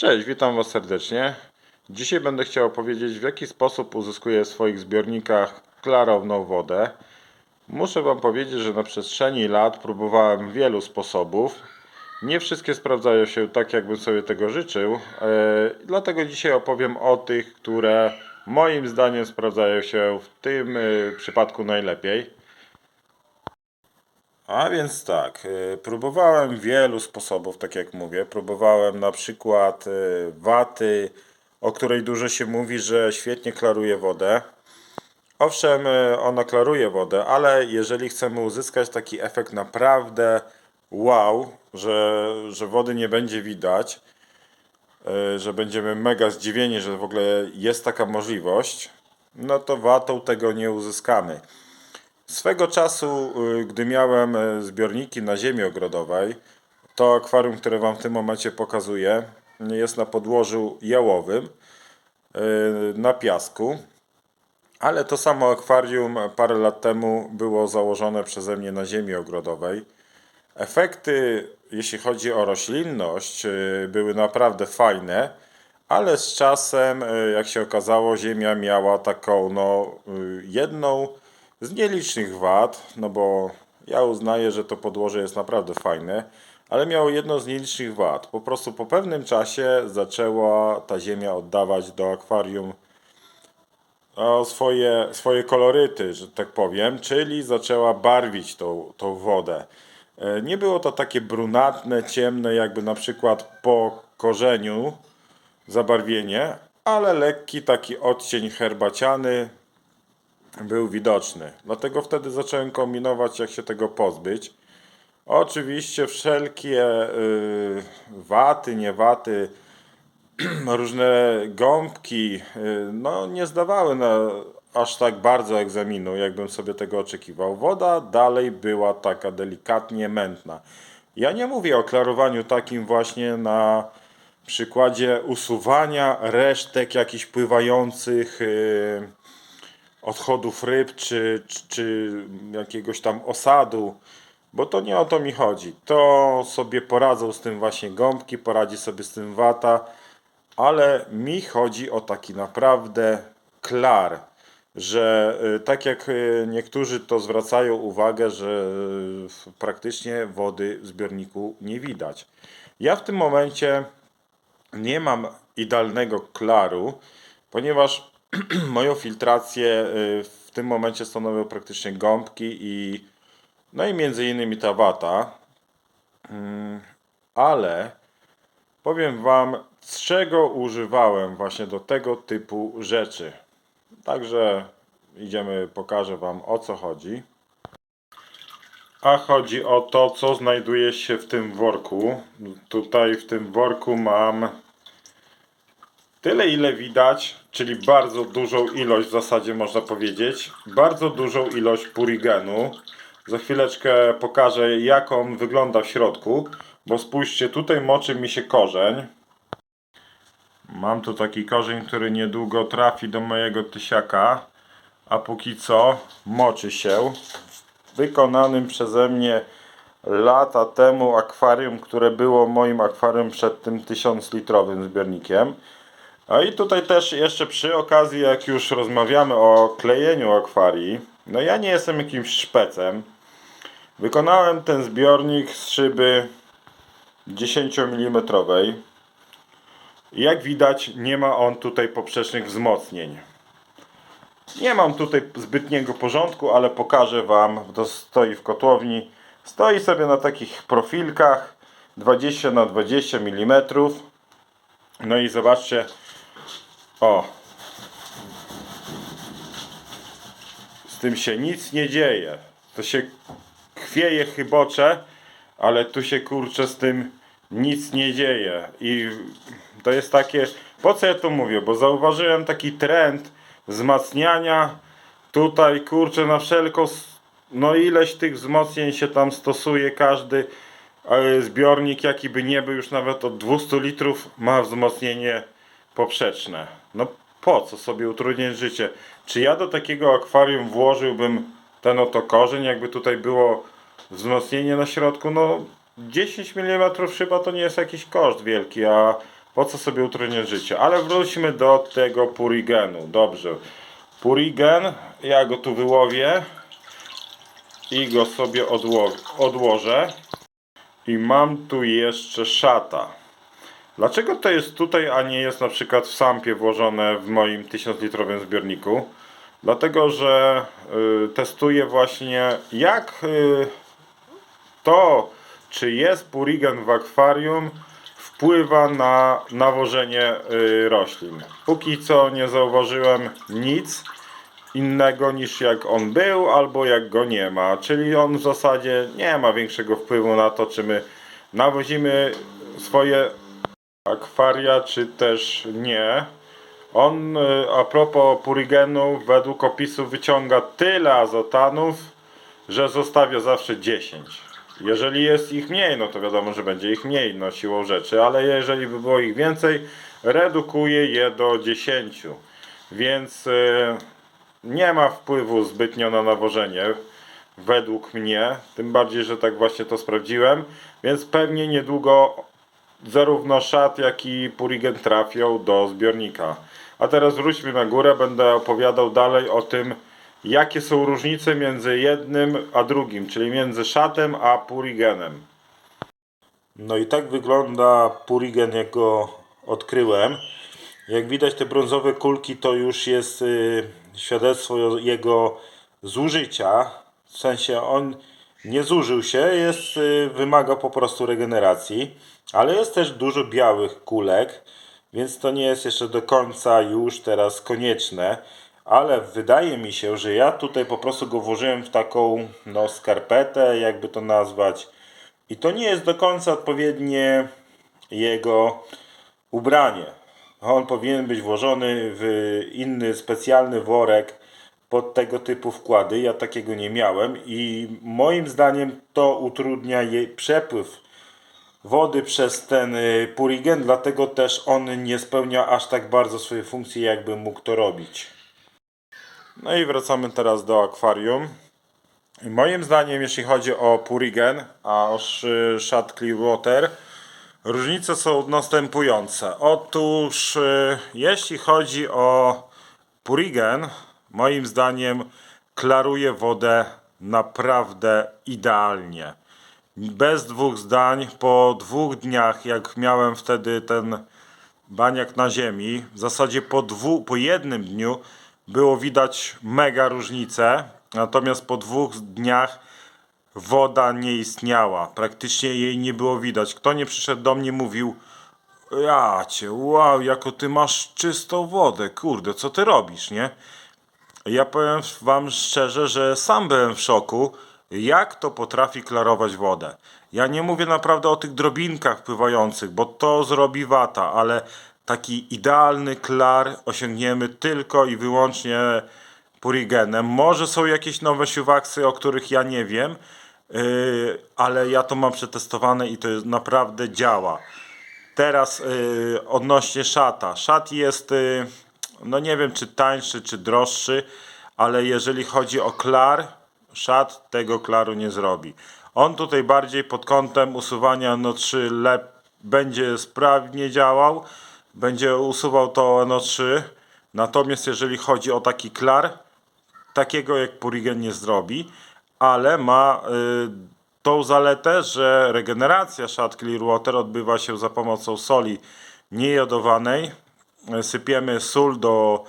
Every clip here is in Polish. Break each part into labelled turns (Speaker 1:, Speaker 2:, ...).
Speaker 1: Cześć, witam Was serdecznie. Dzisiaj będę chciał opowiedzieć, w jaki sposób uzyskuję w swoich zbiornikach klarowną wodę. Muszę Wam powiedzieć, że na przestrzeni lat próbowałem wielu sposobów. Nie wszystkie sprawdzają się tak, jakbym sobie tego życzył. e, Dlatego dzisiaj opowiem o tych, które moim zdaniem sprawdzają się w tym e, przypadku najlepiej. A więc tak, y, próbowałem wielu sposobów, tak jak mówię. Próbowałem na przykład y, waty, o której dużo się mówi, że świetnie klaruje wodę. Owszem, y, ona klaruje wodę, ale jeżeli chcemy uzyskać taki efekt naprawdę wow, że, że wody nie będzie widać, że będziemy mega zdziwieni, że w ogóle jest taka możliwość, no to watą tego nie uzyskamy. Swego czasu, y, gdy miałem y, zbiorniki na ziemi ogrodowej, to akwarium, które Wam w tym momencie pokazuję, jest na podłożu jałowym, y, na piasku. Ale to samo akwarium parę lat temu było założone przeze mnie na ziemi ogrodowej. Efekty, jeśli chodzi o roślinność, były naprawdę fajne, ale z czasem, jak się okazało, ziemia miała taką no, jedną z nielicznych wad, no bo ja uznaję, że to podłoże jest naprawdę fajne, ale miało jedno z nielicznych wad. Po prostu po pewnym czasie zaczęła ta ziemia oddawać do akwarium o, swoje, swoje koloryty, że tak powiem, czyli zaczęła barwić tą, tą wodę. E, Nie było to takie brunatne, ciemne, jakby na przykład po korzeniu zabarwienie, ale lekki taki odcień herbaciany był widoczny. Dlatego wtedy zacząłem kombinować, jak się tego pozbyć. Oczywiście wszelkie y, waty, nie waty, różne gąbki, y, no nie zdawały na aż tak bardzo egzaminu, jakbym sobie tego oczekiwał. Woda dalej była taka delikatnie mętna. Ja nie mówię o klarowaniu takim właśnie na przykładzie usuwania resztek jakichś pływających y, odchodów ryb czy, czy, czy jakiegoś tam osadu, bo to nie o to mi chodzi. To sobie poradzą z tym właśnie gąbki, poradzi sobie z tym wata, ale mi chodzi o taki naprawdę klar, że y, tak jak y, niektórzy to zwracają uwagę, że y, praktycznie wody w zbiorniku nie widać. Ja w tym momencie nie mam idealnego klaru, ponieważ moją filtrację y, w tym momencie stanowią praktycznie gąbki i no i między innymi ta wata. Mm, Ale powiem Wam, z czego używałem właśnie do tego typu rzeczy. Także idziemy, pokażę Wam o co chodzi. A chodzi o to, co znajduje się w tym worku. Tutaj w tym worku mam Tyle ile widać, czyli bardzo dużą ilość w zasadzie można powiedzieć, bardzo dużą ilość purigenu. Za chwileczkę pokażę jak on wygląda w środku, bo spójrzcie, tutaj moczy mi się korzeń. Mam tu taki korzeń, który niedługo trafi do mojego tysiaka, a póki co moczy się w wykonanym przeze mnie lata temu akwarium, które było moim akwarium przed tym 1000 litrowym zbiornikiem. A i tutaj też jeszcze przy okazji, jak już rozmawiamy o klejeniu akwarii, no ja nie jestem jakimś szpecem. Wykonałem ten zbiornik z szyby 10 mm. Jak widać, nie ma on tutaj poprzecznych wzmocnień. Nie mam tutaj zbytniego porządku, ale pokażę Wam. To stoi w kotłowni. Stoi sobie na takich profilkach 20 na 20 mm. No i zobaczcie, o. Z tym się nic nie dzieje. To się chwieje chybocze, ale tu się kurczę z tym nic nie dzieje. I to jest takie. Po co ja to mówię? Bo zauważyłem taki trend wzmacniania. Tutaj kurczę na wszelką. No ileś tych wzmocnień się tam stosuje każdy e, zbiornik, jaki by nie był, już nawet od 200 litrów ma wzmocnienie poprzeczne. No po co sobie utrudniać życie? Czy ja do takiego akwarium włożyłbym ten oto korzeń, jakby tutaj było wzmocnienie na środku? No 10 mm szyba to nie jest jakiś koszt wielki, a Po co sobie utrudniać życie? Ale wróćmy do tego purigenu. Dobrze. Purigen, ja go tu wyłowię i go sobie odło odłożę. I mam tu jeszcze szata. Dlaczego to jest tutaj, a nie jest na przykład w sampie włożone w moim 1000-litrowym zbiorniku? Dlatego, że y, testuję właśnie jak y, to, czy jest purigen w akwarium, wpływa na nawożenie y, roślin. Póki co nie zauważyłem nic innego niż jak on był, albo jak go nie ma. Czyli on w zasadzie nie ma większego wpływu na to, czy my nawozimy swoje akwaria, czy też nie. On, y, a propos purigenu, według opisu wyciąga tyle azotanów, że zostawia zawsze 10. Jeżeli jest ich mniej, no to wiadomo, że będzie ich mniej, no siłą rzeczy, ale jeżeli by było ich więcej, redukuje je do 10. Więc y, nie ma wpływu zbytnio na nawożenie, według mnie, tym bardziej, że tak właśnie to sprawdziłem, więc pewnie niedługo zarówno szat, jak i purigen trafią do zbiornika. A teraz wróćmy na górę, będę opowiadał dalej o tym, jakie są różnice między jednym a drugim, czyli między szatem a purigenem. No i tak wygląda purigen, jak go odkryłem. Jak widać te brązowe kulki to już jest y, świadectwo jego zużycia. W sensie on nie zużył się, jest, y, wymaga po prostu regeneracji. Ale jest też dużo białych kulek, więc to nie jest jeszcze do końca już teraz konieczne. Ale wydaje mi się, że ja tutaj po prostu go włożyłem w taką no, skarpetę, jakby to nazwać. I to nie jest do końca odpowiednie jego ubranie. On powinien być włożony w inny specjalny worek pod tego typu wkłady. Ja takiego nie miałem i moim zdaniem to utrudnia jej przepływ wody przez ten y, purigen, dlatego też on nie spełnia aż tak bardzo swojej funkcji, jakby mógł to robić. No i wracamy teraz do akwarium. Moim zdaniem, jeśli chodzi o purigen, a o sz- shot clear water, różnice są następujące. Otóż, y, jeśli chodzi o purigen, moim zdaniem klaruje wodę naprawdę idealnie. Bez dwóch zdań, po dwóch dniach, jak miałem wtedy ten baniak na ziemi, w zasadzie po, dwu, po jednym dniu było widać mega różnicę, natomiast po dwóch dniach woda nie istniała, praktycznie jej nie było widać. Kto nie przyszedł do mnie mówił, ja cię, wow, jako ty masz czystą wodę, kurde, co ty robisz, nie? Ja powiem wam szczerze, że sam byłem w szoku, jak to potrafi klarować wodę. Ja nie mówię naprawdę o tych drobinkach pływających, bo to zrobi wata, ale taki idealny klar osiągniemy tylko i wyłącznie purigenem. Może są jakieś nowe siuwaksy, o których ja nie wiem, yy, ale ja to mam przetestowane i to jest, naprawdę działa. Teraz yy, odnośnie szata. Szat jest, yy, no nie wiem czy tańszy, czy droższy, ale jeżeli chodzi o klar, szat tego klaru nie zrobi. On tutaj bardziej pod kątem usuwania NO3 lep będzie sprawnie działał, będzie usuwał to NO3. Natomiast jeżeli chodzi o taki klar, takiego jak Purigen nie zrobi, ale ma y, tą zaletę, że regeneracja Shad Clear Water odbywa się za pomocą soli niejodowanej. Sypiemy sól do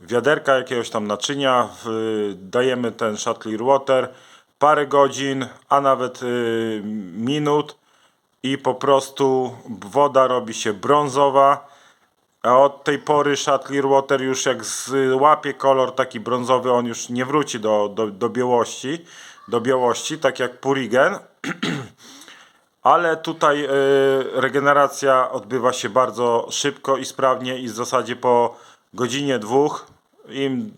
Speaker 1: wiaderka jakiegoś tam naczynia, dajemy ten Clear Water parę godzin, a nawet y, minut i po prostu woda robi się brązowa. A od tej pory Shot Clearwater już jak złapie kolor taki brązowy, on już nie wróci do, do, do białości, do białości, tak jak Purigen. Ale tutaj y, regeneracja odbywa się bardzo szybko i sprawnie i w zasadzie po godzinie dwóch im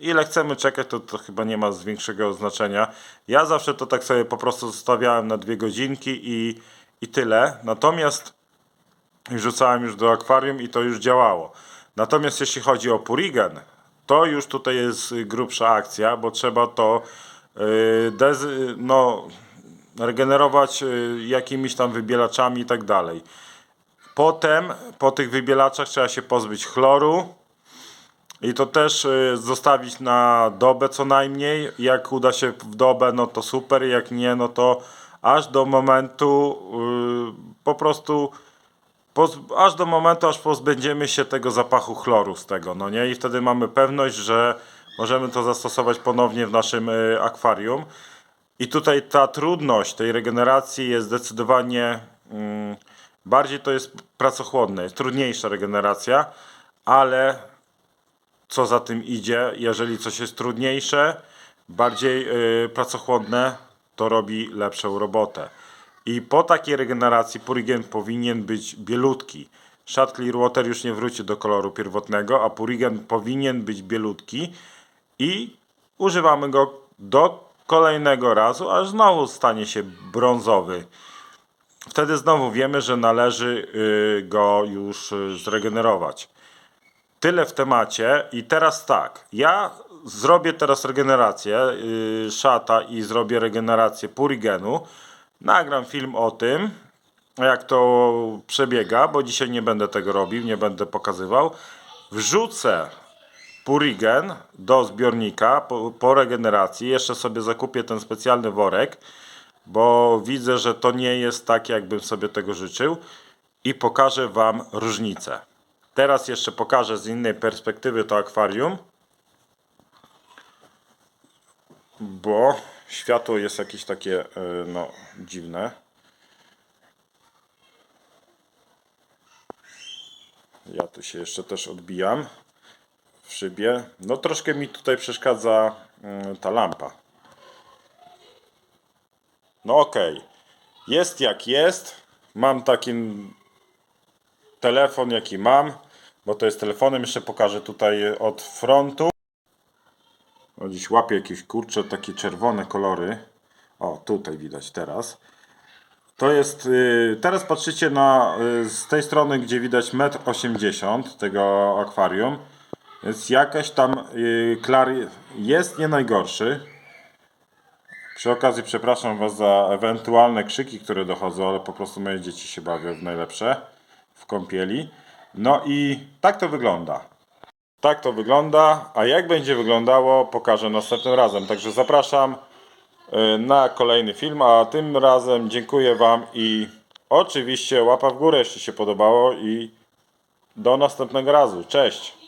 Speaker 1: ile chcemy czekać, to, to chyba nie ma większego znaczenia. Ja zawsze to tak sobie po prostu zostawiałem na dwie godzinki i, i tyle. Natomiast i wrzucałem już do akwarium i to już działało. Natomiast jeśli chodzi o purigen, to już tutaj jest grubsza akcja, bo trzeba to yy, dezy, no, regenerować yy, jakimiś tam wybielaczami i tak dalej. Potem po tych wybielaczach trzeba się pozbyć chloru. I to też y, zostawić na dobę co najmniej. Jak uda się w dobę, no to super. Jak nie, no to aż do momentu y, po prostu aż do momentu, aż pozbędziemy się tego zapachu chloru z tego, no nie? I wtedy mamy pewność, że możemy to zastosować ponownie w naszym y, akwarium. I tutaj ta trudność tej regeneracji jest zdecydowanie mm, bardziej to jest pracochłodne, jest trudniejsza regeneracja, ale co za tym idzie, jeżeli coś jest trudniejsze, bardziej yy, to robi lepszą robotę. I po takiej regeneracji purigen powinien być bielutki. Shot Clear Water już nie wróci do koloru pierwotnego, a purigen powinien być bielutki i używamy go do kolejnego razu, aż znowu stanie się brązowy. Wtedy znowu wiemy, że należy y, go już y, zregenerować tyle w temacie i teraz tak, ja zrobię teraz regenerację yy, szata i zrobię regenerację purigenu. Nagram film o tym, jak to przebiega, bo dzisiaj nie będę tego robił, nie będę pokazywał. Wrzucę purigen do zbiornika po, po regeneracji. Jeszcze sobie zakupię ten specjalny worek, bo widzę, że to nie jest tak, jakbym sobie tego życzył i pokażę Wam różnicę. Teraz jeszcze pokażę z innej perspektywy to akwarium. Bo światło jest jakieś takie e, no, dziwne. Ja tu się jeszcze też odbijam w szybie. No troszkę mi tutaj przeszkadza mm, ta lampa. No okej. Jest jak jest. Mam taki telefon jaki mam, bo to jest telefonem, jeszcze pokażę tutaj od frontu. O, dziś łapię jakieś kurcze, takie czerwone kolory. O, tutaj widać teraz. To jest, y, teraz patrzycie na, y, z tej strony, gdzie widać 1,80 m tego akwarium. Więc jakaś tam y, klar jest nie najgorszy. Przy okazji przepraszam Was za ewentualne krzyki, które dochodzą, ale po prostu moje dzieci się bawią w najlepsze w kąpieli. No i tak to wygląda. Tak to wygląda, a jak będzie wyglądało pokażę następnym razem. Także zapraszam y, na kolejny film, a tym razem dziękuję Wam i oczywiście łapa w górę, jeśli się podobało i do następnego razu. Cześć!